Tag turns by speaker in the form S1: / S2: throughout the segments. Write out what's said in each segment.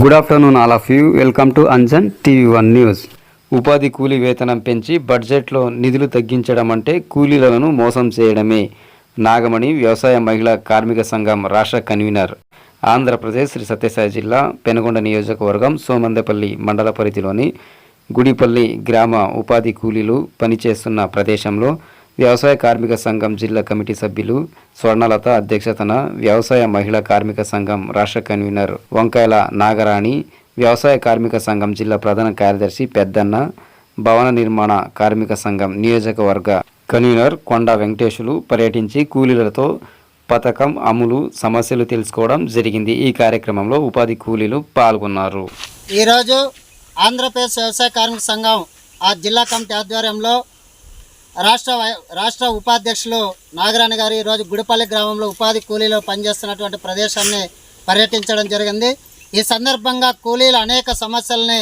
S1: Good afternoon all of you welcome to Anjan TV one news ఉపాధి కూలీ వేతనం పెంచి బడ్జెట్లో నిధులు తగ్గించడం అంటే కూలీలను మోసం చేయడమే. నాగమణి వ్యవసాయ మహిళా కార్మిక సంఘం రాష్ట్ర కన్వీనర్. ఆంధ్రప్రదేశ్ శ్రీ సత్యసాయి జిల్లా పెనుగొండ నియోజకవర్గం సోమందపల్లి మండల పరిధిలోని గుడిపల్లి గ్రామ ఉపాధి కూలీలు పనిచేస్తున్న ప్రదేశంలో వ్యవసాయ కార్మిక సంఘం జిల్లా కమిటీ సభ్యులు స్వర్ణలత అధ్యక్షతన వ్యవసాయ మహిళా కార్మిక సంఘం రాష్ట్ర కన్వీనర్ వంకాయల నాగరాణి వ్యవసాయ కార్మిక సంఘం జిల్లా ప్రధాన కార్యదర్శి పెద్దన్న భవన నిర్మాణ కార్మిక సంఘం నియోజకవర్గ కన్వీనర్ కొండ వెంకటేశులు పర్యటించి కూలీలతో పథకం అమలు సమస్యలు తెలుసుకోవడం జరిగింది. ఈ కార్యక్రమంలో ఉపాధి కూలీలు పాల్గొన్నారు.
S2: ఈరోజు ఆంధ్రప్రదేశ్ వ్యవసాయ కార్మిక సంఘం ఆ జిల్లా కమిటీ ఆధ్వర్యంలో రాష్ట్ర రాష్ట్ర ఉపాధ్యక్షులు నాగరాణి గారు ఈరోజు గుడిపల్లి గ్రామంలో ఉపాధి కూలీలో పనిచేస్తున్నటువంటి ప్రదేశాన్ని పర్యటించడం జరిగింది. ఈ సందర్భంగా కూలీలు అనేక సమస్యల్ని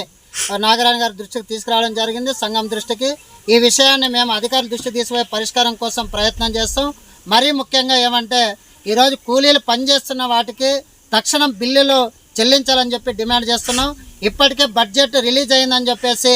S2: నాగరాణి గారి దృష్టికి తీసుకురావడం జరిగింది. సంఘం దృష్టికి ఈ విషయాన్ని మేము అధికారుల దృష్టి తీసుకుపోయి పరిష్కారం కోసం ప్రయత్నం చేస్తాం. మరీ ముఖ్యంగా ఏమంటే ఈరోజు కూలీలు పనిచేస్తున్న వాటికి తక్షణం బిల్లులు చెల్లించాలని చెప్పి డిమాండ్ చేస్తున్నాం. ఇప్పటికే బడ్జెట్ రిలీజ్ అయిందని చెప్పేసి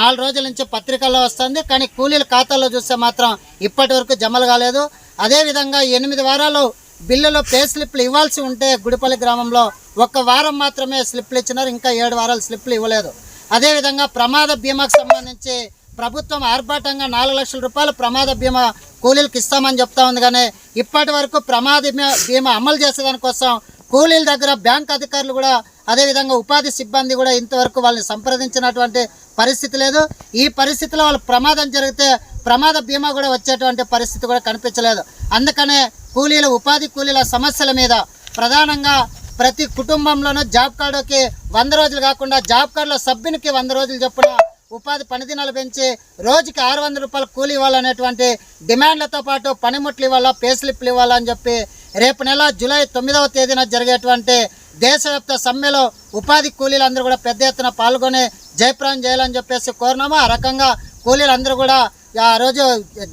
S2: నాలుగు రోజుల నుంచి పత్రికల్లో వస్తుంది కానీ కూలీల ఖాతాలో చూస్తే మాత్రం ఇప్పటి వరకు జమలు కాలేదు. అదేవిధంగా ఎనిమిది వారాలు బిల్లులో పే స్లిప్లు ఇవ్వాల్సి ఉంటే గుడిపల్లి గ్రామంలో ఒక్క వారం మాత్రమే స్లిప్లు ఇచ్చినారు ఇంకా ఏడు వారాలు స్లిప్లు ఇవ్వలేదు. అదేవిధంగా ప్రమాద బీమాకు సంబంధించి ప్రభుత్వం ఆర్భాటంగా నాలుగు లక్షల రూపాయలు ప్రమాద బీమా కూలీలకు ఇస్తామని చెప్తా ఉంది. కానీ ఇప్పటి వరకు ప్రమాద బీమా అమలు చేసేదానికోసం కూలీల దగ్గర బ్యాంక్ అధికారులు కూడా అదేవిధంగా ఉపాధి సిబ్బంది కూడా ఇంతవరకు వాళ్ళని సంప్రదించినటువంటి పరిస్థితి లేదు. ఈ పరిస్థితిలో వాళ్ళు ప్రమాదం జరిగితే ప్రమాద బీమా కూడా వచ్చేటువంటి పరిస్థితి కూడా కనిపించలేదు. అందుకనే కూలీల ఉపాధి కూలీల సమస్యల మీద ప్రధానంగా ప్రతి కుటుంబంలోనూ జాబ్ కార్డుకి వంద రోజులు కాకుండా జాబ్ కార్డులో సభ్యునికి వంద రోజులు చొప్పున ఉపాధి పనిదినాలు పెంచి రోజుకి ఆరు వందల రూపాయలు కూలీ ఇవ్వాలనేటువంటి డిమాండ్లతో పాటు పనిముట్లు ఇవ్వాలా పేస్లిప్లు ఇవ్వాలా ఇవ్వాలని చెప్పి రేపు నెల జూలై తొమ్మిదవ తేదీన జరిగేటువంటి దేశవ్యాప్త సమ్మెలో ఉపాధి కూలీలందరూ కూడా పెద్ద ఎత్తున పాల్గొని జయప్రాణం చేయాలని చెప్పేసి కోరినాము. ఆ రకంగా కూలీలందరూ కూడా ఆ రోజు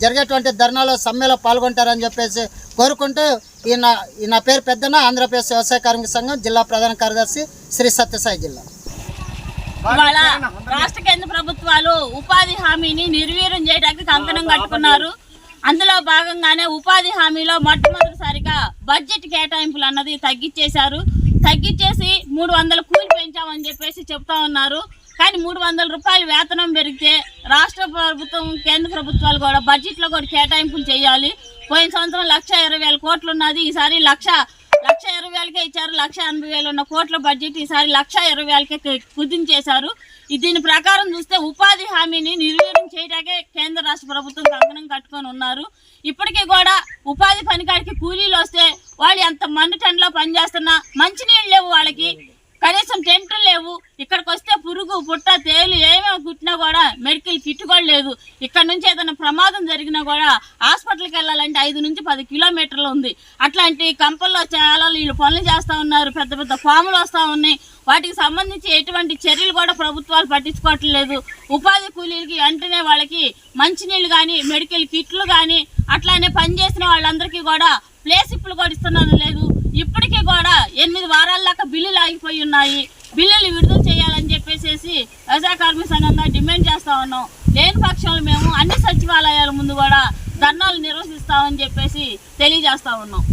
S2: జరిగేటువంటి ధర్నాలో సమ్మెలో పాల్గొంటారని చెప్పేసి కోరుకుంటూ ఈ నా ఈ నా పేరు పెద్దన ఆంధ్రప్రదేశ్ వ్యవసాయ కార్మిక సంఘం జిల్లా ప్రధాన కార్యదర్శి శ్రీ సత్యసాయి జిల్లా.
S3: ఇవాళ రాష్ట్ర కేంద్ర ప్రభుత్వాలు ఉపాధి హామీని నిర్వీర్యం చేయడానికి కంకణం కట్టుకున్నారు. అందులో భాగంగానే ఉపాధి హామీలో మొట్టమొదటిసారిగా బడ్జెట్ కేటాయింపులు అన్నది తగ్గించేశారు తగ్గించేసి మూడు వందల కూలి పెంచామని చెప్పేసి చెప్తా ఉన్నారు. కానీ మూడు వందల రూపాయలు వేతనం పెరిగితే రాష్ట్ర ప్రభుత్వం కేంద్ర ప్రభుత్వాలు కూడా బడ్జెట్లో కూడా కేటాయింపులు చేయాలి. పోయిన సంవత్సరం లక్ష ఇరవై వేల కోట్లు ఉన్నది. ఈసారి లక్ష లక్ష ఇరవై వేలకే ఇచ్చారు. లక్ష ఎనభై వేలు ఉన్న కోట్ల బడ్జెట్ ఈసారి లక్ష ఇరవై వేలకే కుదించేశారు. దీని ప్రకారం చూస్తే ఉపాధి హామీని నిర్వీర్యం చేయడానికే కేంద్ర రాష్ట్ర ప్రభుత్వం కంకణం కట్టుకొని ఉన్నారు. ఇప్పటికీ కూడా ఉపాధి పనికాడికి కూలీలు వస్తే వాళ్ళు ఎంత మండుటెండలో పనిచేస్తున్నా మంచినీళ్ళు లేవు వాళ్ళకి. కనీసం టెంట్లు లేవు. ఇక్కడికి వస్తే పురుగు పుట్ట తేలు ఏమేమి కుట్టినా కూడా మెడికల్ కిట్ కూడా లేదు. ఇక్కడ నుంచి ఏదైనా ప్రమాదం జరిగినా కూడా హాస్పిటల్కి వెళ్ళాలంటే ఐదు నుంచి పది కిలోమీటర్లు ఉంది. అట్లాంటి కంపల్లో చాలా వీళ్ళు పనులు చేస్తూ ఉన్నారు. పెద్ద పెద్ద ఫాములు వస్తూ ఉన్నాయి. వాటికి సంబంధించి ఎటువంటి చర్యలు కూడా ప్రభుత్వాలు పట్టించుకోవట్లేదు ఉపాధి కూలీలకి వెంటనే వాళ్ళకి మంచినీళ్ళు కానీ మెడికల్ కిట్లు కానీ అట్లానే పనిచేసిన వాళ్ళందరికీ కూడా ప్లేసిప్పులు కూడా ఇస్తున్నది లేదు. ఇప్పటికీ కూడా ఎనిమిది వారాల దాకా బిల్లులు ఆగిపోయి ఉన్నాయి. బిల్లులు విడుదల చేయాలి అని చెప్పేసి వ్యవసాయ కార్మిక సంఘంగా డిమాండ్ చేస్తా ఉన్నాం. లేని పక్షంలో మేము అన్ని సచివాలయాల ముందు కూడా ధర్నాలు నిర్వహిస్తామని చెప్పేసి తెలియజేస్తా ఉన్నాం.